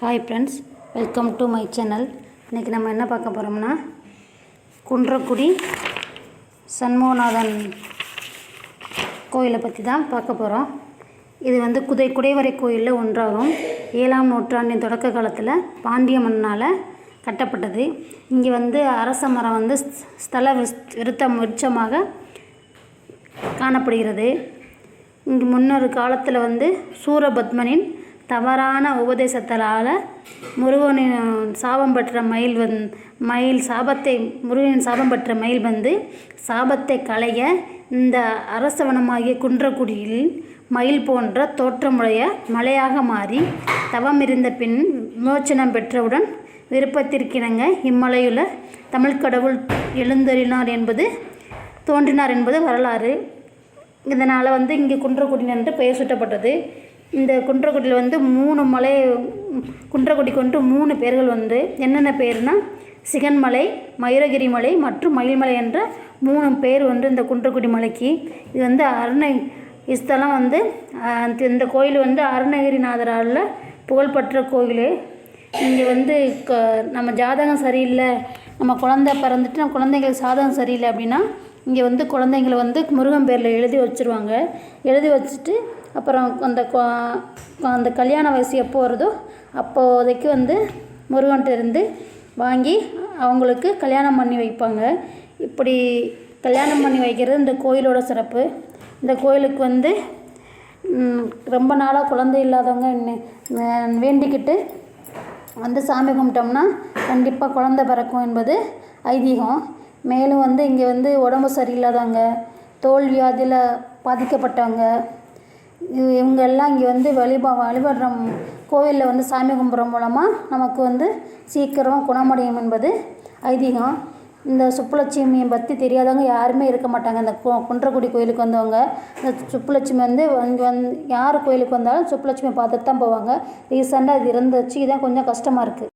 Hi friends welcome to my channel இன்றைக்கி நம்ம என்ன பார்க்க போகிறோம்னா குன்றக்குடி சண்முகநாதன் கோயிலை பற்றி தான் பார்க்க போகிறோம் இது வந்து குதை குடைவரை கோயிலில் ஒன்றாகும். ஏழாம் நூற்றாண்டின் தொடக்க காலத்தில் பாண்டிய மன்னால் கட்டப்பட்டது. இங்கே வந்து அரச மரம் வந்து ஸ்- ஸ்தல விஸ்- விருத்த விருட்சமாக காணப்படுகிறது. இங்கு முன்னொரு காலத்தில் வந்து சூரபத்மனின் தவறான உபதேசத்தால் முருகனின் சாபம் பெற்ற மயில் வந் மயில் சாபத்தை முருகனின் சாபம் பெற்ற மயில் வந்து சாபத்தை களைய இந்த அரசவனமாகிய குன்றக்குடியில் மயில் போன்ற தோற்றமுடைய மலையாக மாறி தவம் இருந்த பின் விமோச்சனம் பெற்றவுடன் விருப்பத்திற்கிணங்க இம்மலையுள்ள தமிழ் கடவுள் எழுந்தறினார் என்பது தோன்றினார் என்பது வரலாறு. இதனால் வந்து இங்கே குன்றக்குடி என்று பெயர் சூட்டப்பட்டது. இந்த குன்றக்குடியில் வந்து மூணு மலை குன்றக்குடிக்கு வந்துட்டு மூணு பேர்கள் வந்து என்னென்ன பேர்னால் சிகன்மலை மயூரகிரி மலை மற்றும் மயில்மலை என்ற மூணு பேர் வந்து இந்த குன்றக்குடி மலைக்கு. இது வந்து அருணை இஸ்தலம் வந்து இந்த- கோயில் வந்து அருணகிரிநாதரால் புகழ்பெற்ற கோயில். இங்கே வந்து க நம்ம ஜாதகம் சரியில்லை நம்ம குழந்த பிறந்துட்டு நம்ம குழந்தைங்களுக்கு சாதகம் சரியில்லை அப்படின்னா இங்கே வந்து குழந்தைங்கள வந்து முருகன் பேரில் எழுதி வச்சுருவாங்க. எழுதி வச்சுட்டு அப்புறம் அந்த அந்த கல்யாண வயசு எப்போ வருதோ அப்போதைக்கு வந்து முருகன்ட்ட இருந்து வாங்கி அவங்களுக்கு கல்யாணம் பண்ணி வைப்பாங்க. இப்படி கல்யாணம் பண்ணி வைக்கிறது இந்த கோயிலோட சிறப்பு. இந்த கோயிலுக்கு வந்து ரொம்ப நாளாக குழந்தை இல்லாதவங்க வே- வேண்டிக்கிட்டு வந்து சாமி கும்பிட்டோம்னா கண்டிப்பாக குழந்த பிறக்கும் என்பது ஐதீகம். மேலும் வந்து இங்கே வந்து உடம்பு சரியில்லாதவங்க தோல் வியாதியில் பாதிக்கப்பட்டவங்க இவங்க எல்லாம் இங்கே வந்து வழிபா வழிபடுற கோவிலில் வந்து சாமி கும்பிட்ற மூலமாக நமக்கு வந்து சீக்கிரம் குணமடையும் என்பது ஐதீகம். இந்த சுப்புலட்சுமியை பற்றி தெரியாதவங்க யாருமே இருக்க மாட்டாங்க. இந்த கு- குன்றக்குடி கோயிலுக்கு வந்தவங்க இந்த சுப்புலட்சுமி வந்து இங்கே வந்து யார் கோயிலுக்கு வந்தாலும் சுப்புலட்சுமி பார்த்துட்டு தான் போவாங்க. ரீசெண்டாக இது இருந்துச்சு. இதான் கொஞ்சம் கஷ்டமாக இருக்குது